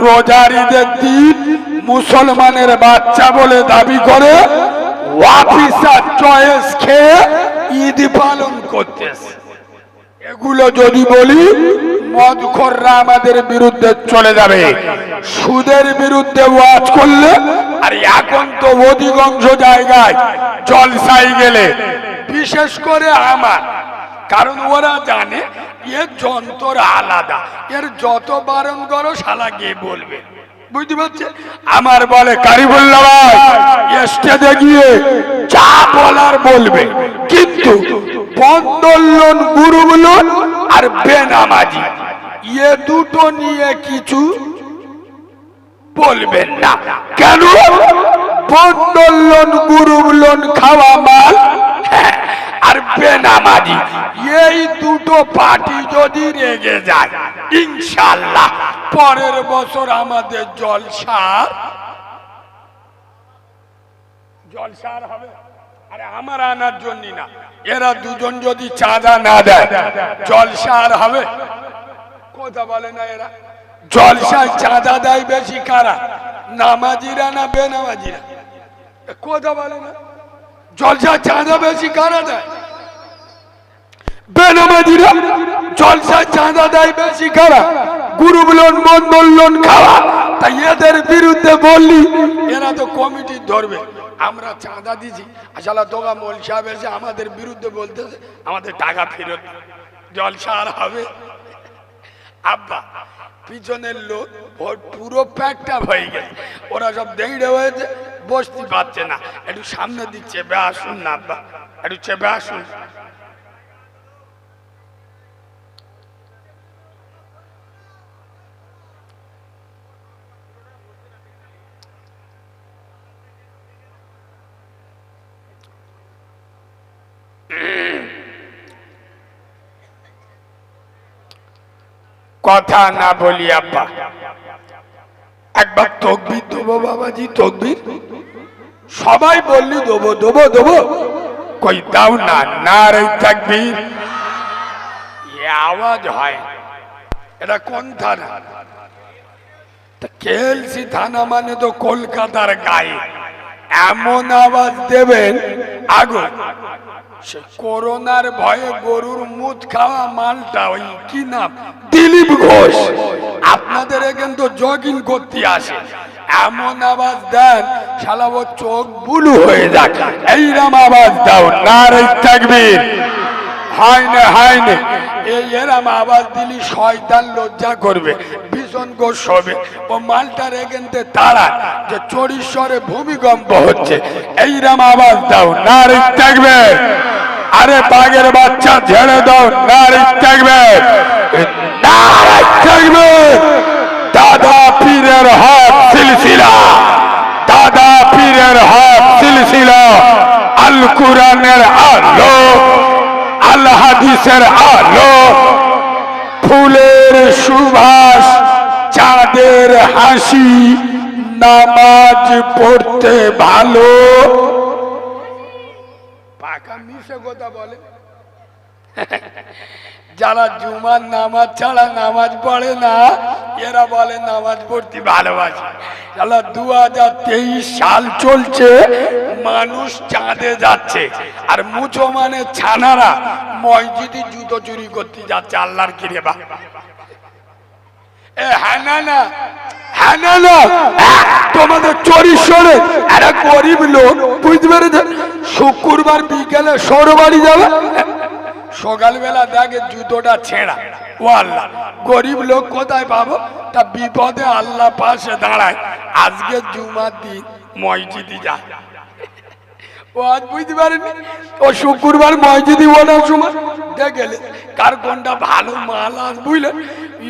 রোজার ঈদের দিন মুসলমানের বাচ্চা বলে দাবি করে ঈদ পালন করতেছে। এগুলো যদি বলি, মদখররা আমাদের বিরুদ্ধে চলে যাবে। সুদের বিরুদ্ধে ওয়াজ করলে, আর এখন তো অধিকাংশ জায়গায় জলসাই গেলে, বিশেষ করে আমার। কারণ ওরা জানে এর যন্ত্র আলাদা। এর যত বারণ করো শালা গিয়ে বলবে। বুঝতে পারছে? আমার বলে কারিবুল্লা ভাই স্টেজে গিয়ে যা বলার বলবে। কিন্তু বন্দোলন গুরুগুলো আর বেনামাজি এ দুটো নিয়ে কিছু বলবেন না। কেন? বন্দোলন গুরুগুলন খাওয়া মাল হ্যাঁ, আর বেনামাজি। এই দুটো পার্টি যদি রেগে যায় ইনশাল্লাহ পরের বছর আমাদের জলসার জলসার হবে। আরে আমার আনার জন্য না, এরা দুজন যদি চাঁদা না দেয়, জলসার হবে। কথা বলে না এরা। জলসায় চাঁদা দেয় বেশি কারা? নামাজিরা না বেনামাজিরা? কথা বলে না। জলসা চাঁদা বেশি কারা দেয়। বেনামাজিরা জলসায় চাঁদা দেয় বেশি কারা গুরুগুলোন মন্দলন খাওয়া। তাই এদের বিরুদ্ধে বললি, এরা তো কমিটি ধরবে। আমরা চাঁদা দিছি। আসলে দোগা মোল সাহেব এসে আমাদের বিরুদ্ধে বলতেছে, আমাদের টাকা ফেরত জলসা আর হবে। আব্বা, পিছনের লোক ওর পুরো প্যাকটা হয়ে গেছে। ওরা সব দেড়ে হয়েছে। বসতে পারছে না। একটু সামনে দিক, চেপে আসুন না আব্বা একটু চেপে আসুন। কথা না বলি, আব্বা। একবার তকবির দেবো বাবাজি, তকবির। সবাই বললি, দেবো দেবো দেবো। কই, দাও না না রে তাকবীর। আওয়াজ হয়। এটা কোন থানা? কেএলসি থানা মানে তো কলকাতার গায়ে। এমন আওয়াজ দেবেন। আগুন করোনার ভয়ে গরুর মুদ খাওয়া মালটা ওই কি নাম দিলীপ ঘোষ। আপনাদের এখান তো জগিং করতে আসে। এমন আওয়াজ দেন, শালা চোখ বুলু হয়ে যাক। এইরকম আওয়াজ দাও নারে তাকবীর হয় না হয় না এই এরাম দিলি শয়তান লজ্জা করবে, ভীষণ গোস হবে। ও মালটার তারা যে চরিশ্বরে ভূমিকম্প হচ্ছে দাও, নারী থাকবে আরে বাচ্চা, ঝেড়ে দাও, নারী থাকবে নারী থাকবে দাদা পীরের হাত সিলসিলা। দাদা পীরের সিলসিলা। আল কুরানের আলো। হাদিসের আলো ফুলের সুভাষ চাঁদের হাসি নামাজ পড়তে ভালো। পাকা মিশে কথা বলে। যারা জুমার নামাজ ছাড়া নামাজ পড়ে না, এরা বলে নামাজ পড়তে ভালোবাসে। যারা দু হাজার তেইশ সাল চলছে, মানুষ চাঁদে যাচ্ছে। আর মুচো মানে ছানারা মসজিদে জুতো চুরি করতে যাচ্ছে, আল্লাহর কিরে বা হ্যাঁ হ্যাঁ শুক্রবার বিকেলে সৌর বাড়ি যাবে সকালবেলা দেখে জুতোটা ছেঁড়া। ও আল্লাহ গরিব লোক কোথায় পাবো? তা বিপদে আল্লাহ পাশে দাঁড়ায়। আজকে জুমার দিন, মসজিদে যায়। ও আজ বুঝতে পারেনি ও শুক্রবার মসজিদে ওঠার সময় দেখলে কার কোনটা ভালো মাল আজ বুঝলেন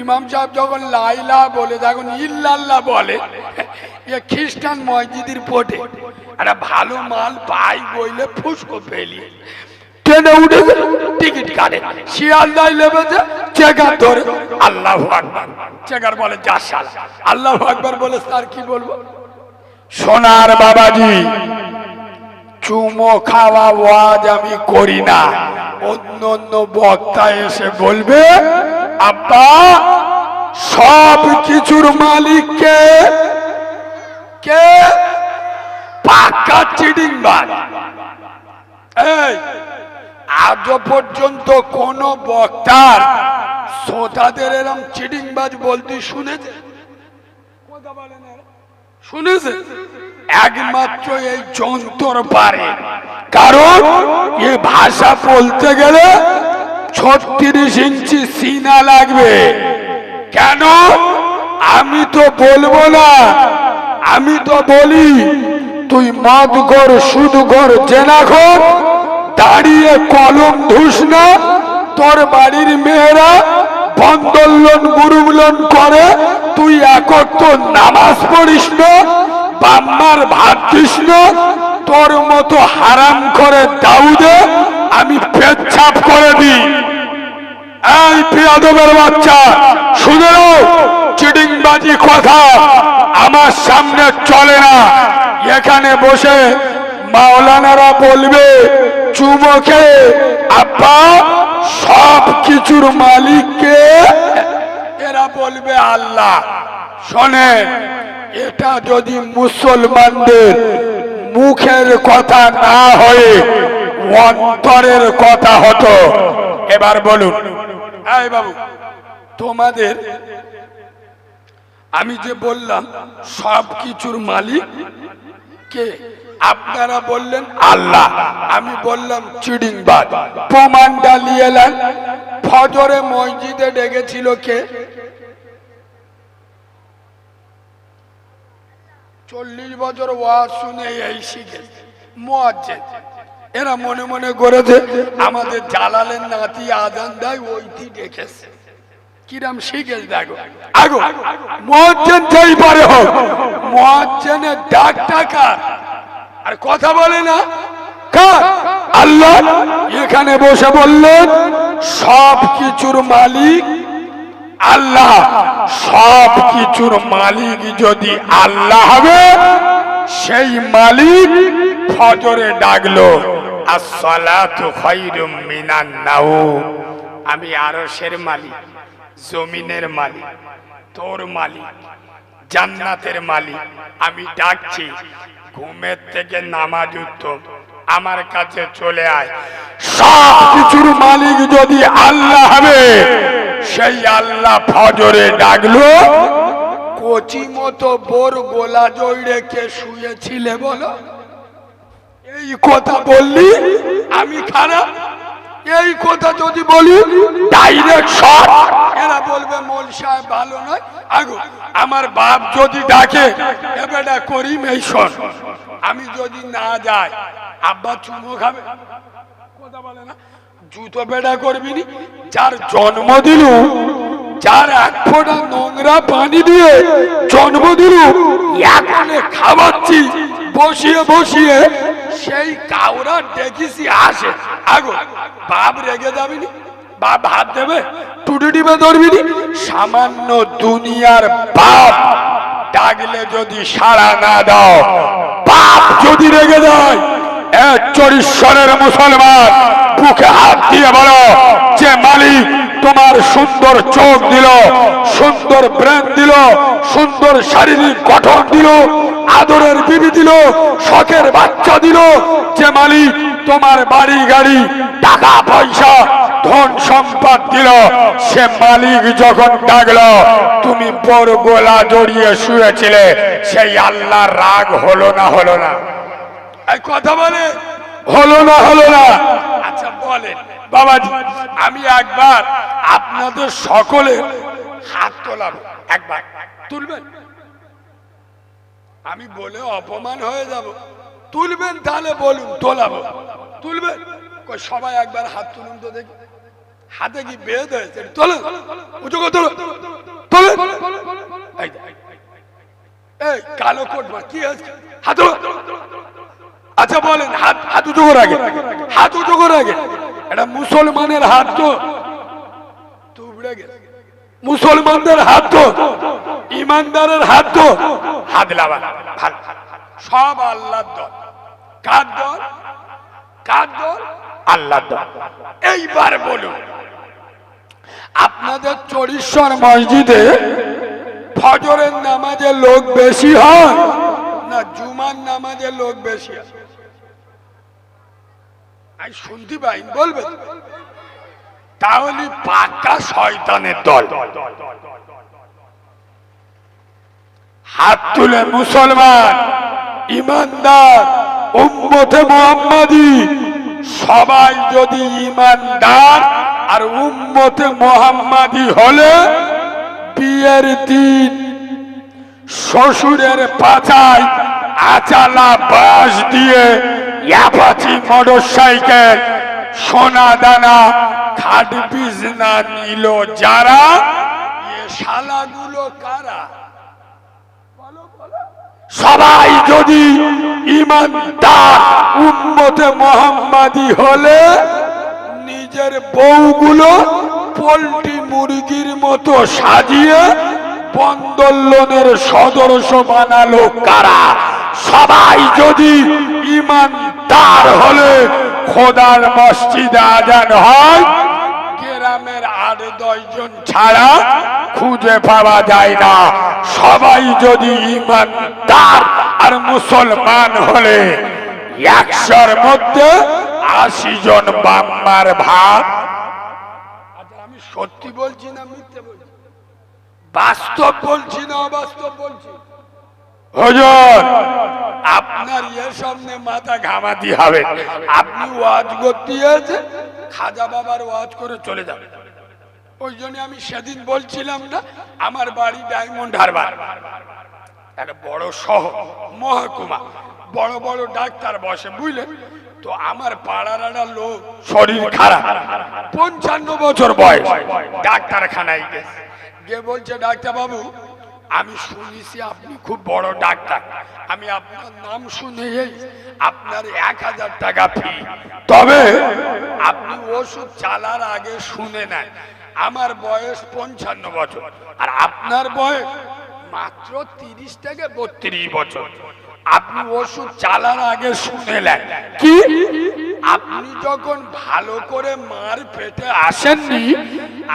ইমাম সাহেব যখন লাইলা বলে, তখন ইল্লাল্লাহ বলে, এ খ্রিস্টান মসজিদের পটে একটা ভালো মাল পাই বইলে ফুসকো ফেলিয়ে ট্রেনে উঠেছে টিকিট কাটে। শিয়ালদায় লেবেছে চেকার ধরে। আল্লাহ আকবার। চেকার বলে, যা শালা। আল্লাহ আকবার বলে, স্যার, কি বলব? সোনার বাবাজি, চুমো খাওয়া ওয়াজ আমি করি না। অন্য অন্য বক্তা এসে বলবে, আব্বা, সব কিছুর মালিক কে? পাকা চিডিং এই আজও পর্যন্ত কোন বক্তার শ্রোতাদের এরম চিডিংবাজ বলতে শুনেছে? শুনেছে? একমাত্র এই যন্ত্র পারে। কারণ এ ভাষা বলতে গেলে ছত্রিশ ইঞ্চি সিনা লাগবে। কেন? আমি তো বলব না। আমি তো বলি, তুই মদ কর সুদ কর জেনা কর দাঁড়িয়ে কলম ধুস না তোর বাড়ির মেয়েরা বন্ধন লোন গ্রুপ লোন করে, তুই একর তো নামাজ পড়িস না, বাম্মার ভাত দিস না, তোর মতো হারাম করে দাউদে আমি পেচ্ছাপ করে দিই। এই পিয়াদবের বাচ্চা, শুনে নাও চিডিংবাজি কথা আমার সামনে চলে না। এখানে বসে মাওলানারা বলবে চুমকে। আব্বা সব কিছুর মালিককে এরা বলবে আল্লাহ। শোনে এটা যদি মুসলমানদের মুখের কথা না হয়ে অন্তরের কথা হতো, এবার বলুন। এই বাবু, তোমাদের আমি যে বললাম সব কিছুর মালিক কে? আপনারা বললেন, আল্লাহ। আমি বললাম চিডিংবাদ প্রমাণটা নিয়ে এলেন ফজরে মসজিদে ডেকেছিল কে? চল্লিশ বছর ওয়াজ শুনে এই শিখে, মোয়াজ্জেন। এরা মনে মনে করেছে, আমাদের জালালের নাতি আজান দেয়, ওইটি ডেকেছে। কিরাম শিখেছে দেখো। আগো, মোয়াজ্জেন যেই পারে হোক, মোয়াজ্জেনের ডাক টাকা আর কথা বলে না। আল্লাহ এখানে বসে বললেন সব কিছুর মালিক আল্লাহ। সব কিছুর মালিক যদি আল্লাহ হবে সেই মালিক ফজরে ডাকলো আমি আরশের মালিক জমিনের মালিক তোর মালিক। জান্নাতের মালিক। আমি ডাকছি, ঘুমের থেকে নামাজ উত্তম আমার কাছে চলে আয়। সব কিছুর মালিক যদি আল্লাহ হবে, সেই আল্লাহ ফজরে ডাকলো, কচি মতো বোর গোলা জড়ে কে শুয়েছিলে বলো? এই কথা বললি, আমি খারাপ? এই কথা যদি বলি এরা বলবে মোল সাহেব ভালো নয়। আগো, আমার বাপ যদি ডাকে এবারটা করিম এই আমি যদি না যাই, আব্বা চুমো খাবে। কথা বলে না? জুতো বেড়া করবি নি? যার জন্ম দিল, যার এক ফোঁটা নোংরা পানি দিয়ে জন্ম দিল, এখনে খাওয়াচ্ছি। বসিয়ে বসিয়ে সেই কাউরা ডেকেছি, আসে। আগো, বাপ রেগে যাবি নি বাপ হাত দেবে? টুটি টিপে ধরবি নি সামান্য দুনিয়ার বাপ ডাকলে যদি সাড়া না দাও, বাপ যদি রেগে যায় এক চরিশ্বরের মুসলমান, বুকে হাত দিয়ে বলো যে মালিক তোমার সুন্দর চোখ দিল, সুন্দর ব্রেন দিল, সুন্দর শারীরিক গঠন দিল, আদরের বিবি দিল, শখের বাচ্চা দিল। যে মালিক, তোমার বাড়ি গাড়ি, টাকা, পয়সা, ধন সম্পদ দিল। সে মালিক যখন ডাকলো, তুমি বড় গোলা জড়িয়ে শুয়েছিলে, সেই আল্লাহ রাগ হলো না হলো না। কথা বলে? হলো না হলো না। আচ্ছা বলেন। বাবাজি, আমি একবার আপনাদের সকলে হাত তোলাবো, একবার তুলবেন? আমি বলে অপমান হয়ে যাব। তুলবেন তাহলে বলুন, তোলাবো। তুলবেন? সবাই একবার হাত তুলুন তো দেখি। হাতে কি বেদ হয়েছে? তোলো উঁচু করে তোলো তোলো এই কালো কোট কি হয়েছে? হাত। আচ্ছা বলেন, হাত হাত উঁচু করে আগে। হাত উঁচু করে আগে। এটা মুসলমানের হাত তো। মুসলমানদের হাত তো। ইমানদারের হাত তো। হাত লাবা সব আল্লাহর দল। কার দল? কার দল? আল্লাহর দল। এইবার বলুন আপনাদের চরিশ্বর মসজিদে ফজরের নামাজে লোক বেশি হয় না জুমার নামাজে লোক বেশি হয়? শুনতে পাই, বলবে। তাহলে পাক্কা শয়তানের দল। হাত তুলে মুসলমান, ইমানদার, উম্মতে মোহাম্মদী, সবাই যদি ইমানদার আর উম্মতে মোহাম্মদী হলে, বিয়ের দিন শ্বশুরের পাছায় আচালা বাস দিয়ে অ্যাপাচি মোটর সাইকেল সোনা দানা নিল যারা? শালাগুলো কারা? সবাই যদি ইমানদার মোহাম্মদী হলে নিজের বউগুলো পোল্ট্রি মুরগির মতো সাজিয়ে বন্দোলনের সদস্য বানালো কারা? সবাই যদি ইমানদার হলে খোদার মসজিদে আজান হয় গ্রামের আট দশজন ছাড়া খুঁজে পাওয়া যায় না। সবাই যদি ইমানদার আর মুসলমান হলে একশোর মধ্যে আশি জন বাম্মার ভাগ। আচ্ছা, আমি সত্যি বলছি না মিথ্যে বলছি? বাস্তব বলছি না অবাস্তব বলছি? হজর। আপনার ইয়ের সামনে মাথা ঘামাতি হবে। আপনি ওয়াজ করতে আছে, খাজা বাবার ওয়াজ করে চলে যাবে। ওই জন্য আমি সেদিন বলছিলাম না, আমার বাড়ি ডায়মন্ড হারবার। একটা বড় শহর, মহকুমা। বড় বড় ডাক্তার বসে, বুঝলেন? তো আমার পাড়ার একটা লোক, শরীর খারাপ। পঞ্চান্ন বছর বয়স, ডাক্তারখানায় গেছে। বলছে ডাক্তার বাবু আমি শুনেছি আপনি খুব বড় ডাক্তার। আমি আপনার নাম শুনে আপনার এক হাজার টাকা ফি। তবে আপনি ওষুধ চালার আগে শুনে নেন, আমার বয়স পঞ্চান্ন বছর। আর আপনার বয়স মাত্র তিরিশ থেকে বত্রিশ বছর। আপনি ওষুধ চালার আগে শুনে নেন। কি? আপনি যখন ভালো করে মার পেটে আসেননি,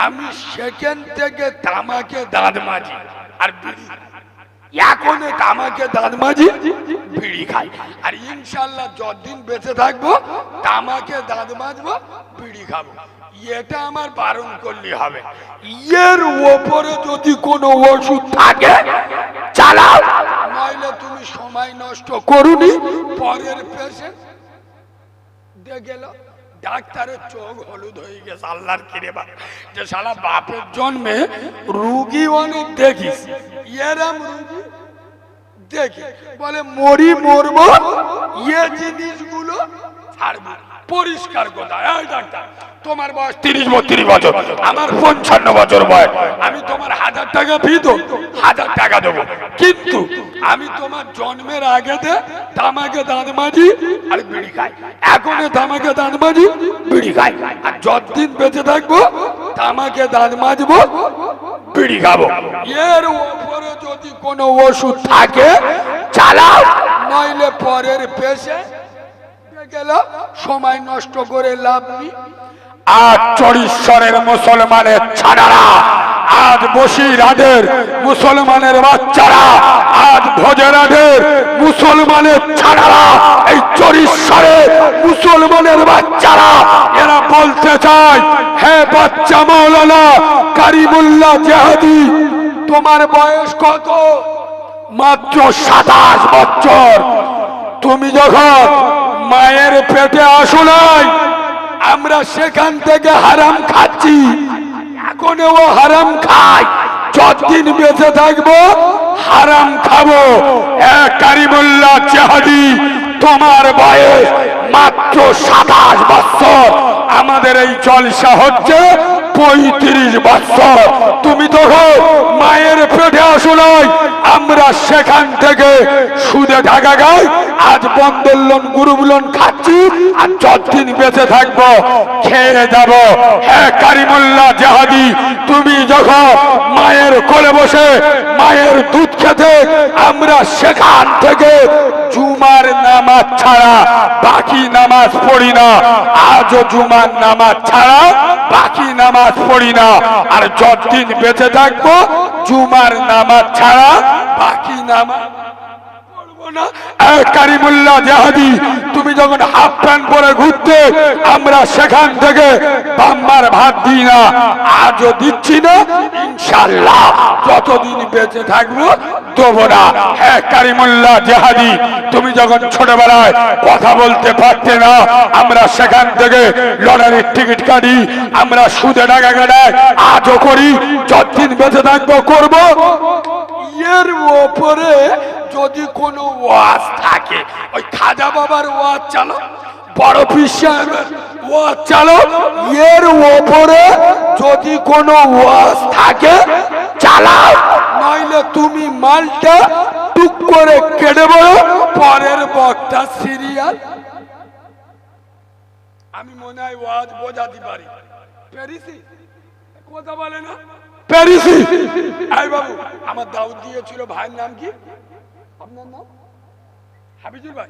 আমি সেখান থেকে তামাকে দাঁত মাজি। আর বিড়ি। এখন তামাকে দাঁত মাজি বিড়ি খাই আর ইনশাল্লাহ যতদিন বেঁচে থাকব, তামাকে দাঁত মাজবো, বিড়ি খাব। এটা আমার বারণ করলে হবে। এর ওপরে যদি কোনো ওষুধ থাকে, চালাও। নইলে তুমি সময় নষ্ট করুনি, পরের পেশেন্ট গেল ডাক্তারের চোখ হলুদ হয়ে গেছে, আল্লাহর কিরে বা। যে সারা বাপের জন্মে রুগী অনেক দেখিস এরম রুগী দেখি। বলে, মরি, মরবো ইয়ে জিনিসগুলো ছাড়বো। পরিষ্কার তোমার বয়স তিরিশ বত্রিশ বছর। আমার পঞ্চান্ন বছর বয়স। আমি তোমার হাজার টাকা ফি দেবো। হাজার টাকা দেবো। কিন্তু আমি তোমার জন্মের আগেতে তামাকে দাঁত মাজি আর বিড়ি খাই। এখন তামাকে দাঁত মাজি, বিড়ি খাই। আর যতদিন বেঁচে থাকব, তামাকে দাঁত মাজবো, বিড়ি খাব। এর উপরে যদি কোনো ওষুধ থাকে, চালাও। নইলে পরের পেশে গেল, সময় নষ্ট করে লাভ নেই। আজ চরিশ্বরের মুসলমানের ছাড়ারা আজ বসিরাদের মুসলমানের বাচ্চারা, আজ ভোজরাদের মুসলমানের ছাড়ারা এই চরিশ্বরে মুসলমানের বাচ্চারা, এরা বলতে চায়, হে বাচ্চা মৌলানা কারিমুল্লাহ জেহাদি, তোমার বয়স কত? মাত্র সাতাশ বছর। তুমি যখন মায়ের পেটে আসো নাই। আমরা সেখান থেকে হারাম খাচ্ছি। এখন হারাম খাই যতদিন বেঁচে থাকব, হারাম খাব। কারিমুল্লাহ চেহাদি, তোমার বয়স মাত্র সাতাশ বছর। আমাদের এই জলসা হচ্ছে পঁয়ত্রিশ বছর। তুমি তো মায়ের পেটে আসো নাই, আমরা সেখান থেকে সুদে ঢাকা গাই, আজ বন্দোলন গুরুবুলন খাচ্ছি, আর যতদিন বেঁচে থাকব, খেয়ে যাব। হ্যাঁ কারিমুল্লাহ জাহাদি, তুমি যখন মায়ের কোলে বসে মায়ের দুধ খেতে, আমরা সেখান থেকে জুমার নামাজ ছাড়া বাকি নামাজ পড়ি না। আজও জুমার নামাজ ছাড়া বাকি নামাজ পড়ি না। আর যতদিন বেঁচে থাকব, জুমার নামাজ ছাড়া বাকি নামাজ তুমি যখন হাফ প্যান্ট পরে ঘুরতে, আমরা সেখান থেকে বাম্মার ভাত দিই না, আজও দিচ্ছি না ইনশাল্লাহ যতদিন বেঁচে থাকব, দেবো না। হ্যাঁ কারিমুল্লাহ জাহাদি, তুমি যখন ছোটবেলায় কথা বলতে পারতে না, আমরা সেখান থেকে লটারির টিকিট কাটি, আমরা সুদে টাকা কাটাই, আজও করি, যতদিন বেঁচে থাকব, করব। এর ওপরে যদি কোনো ওয়াজ থাকে, ওই খাজা বাবার ওয়াজ চালো, বড় পীর ওয়াজ চালো, এর ওপরে যদি কোনো ওয়াজ থাকে, চালাও, নইলে তুমি মালটা টুক করে বলো, পরের বক্তা সিরিয়াল। আমি মনে হয় ওয়াজ বোঝাতে পারি। পেরেছি? কথা বলে না? পেরেছি? এই বাবু, আমার দাউদ দিয়েছিল, ভাইয়ের নাম কি? আপনার নাম? হাবিজুর ভাই।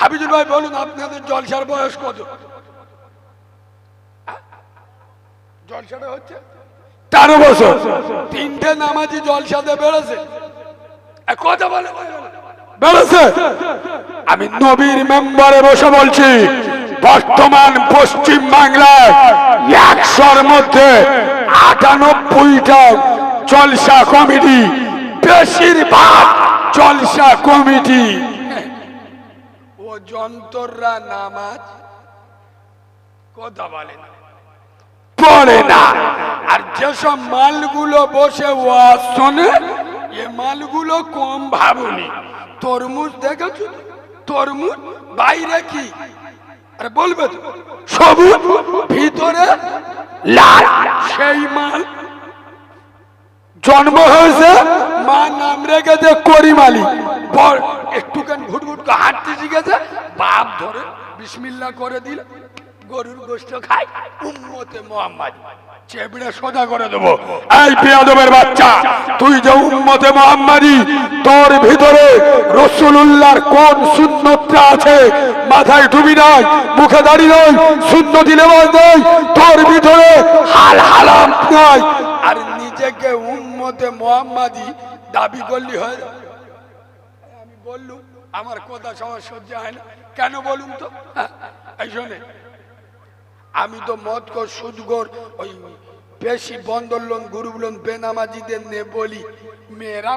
হাবিজুর ভাই বলুন আপনাদের জলসার বয়স কত? জলসাটা হচ্ছে? তেরো বছর। তিনটে নামাজি জলসাতে বেড়েছে। কথা বলে বেড়েছে। আমি নবীর মেম্বারে বসে বলছি বর্তমান পশ্চিম বাংলায় একশোর মধ্যে আটানব্বইটা জলসা কমিটি বেশিরভাগ জলসা কমিটি। ও যন্তররা নামাজ কথা বলে না। পড়ে না। আর যেসব মালগুলো বসে ওয়াজ শোনে এ মালগুলো কম ভাবুনি। তরমুজ দেখেছ? তরমুজ বাইরে কি? আরে বলবে সবুজ ভিতরে লাল। সেই মাল জন্ম হয়েছে? মা নাম রেখেছে করিমালি একটুখানি ঘুটঘুট হাঁটতে শিখেছে। বাপ ধরে বিসমিল্লা করে দিল। গরুর গোষ্ঠ খায় উম্মতে মোহাম্মদ। তোর ভিতরে রসুল্লাহর কোন সুন্নতটা আছে? মাথায় টুপি নাই, মুখে দাড়ি নাই, সুন্নতি লেবাস নেই, তোর ভিতরে আর নিজেকে উম্মতে মোহাম্মদি দাবি করলি হয়। আমি বললুম আমার কথা সবার সহ্য হয় না। কেন বলুন তো? হ্যাঁ, এই শোনে আমি তো মত কর সুদগর ওই বেশি বন্দর লোন গুরু লোন বেনামাজিদের নে বলি মেয়েরা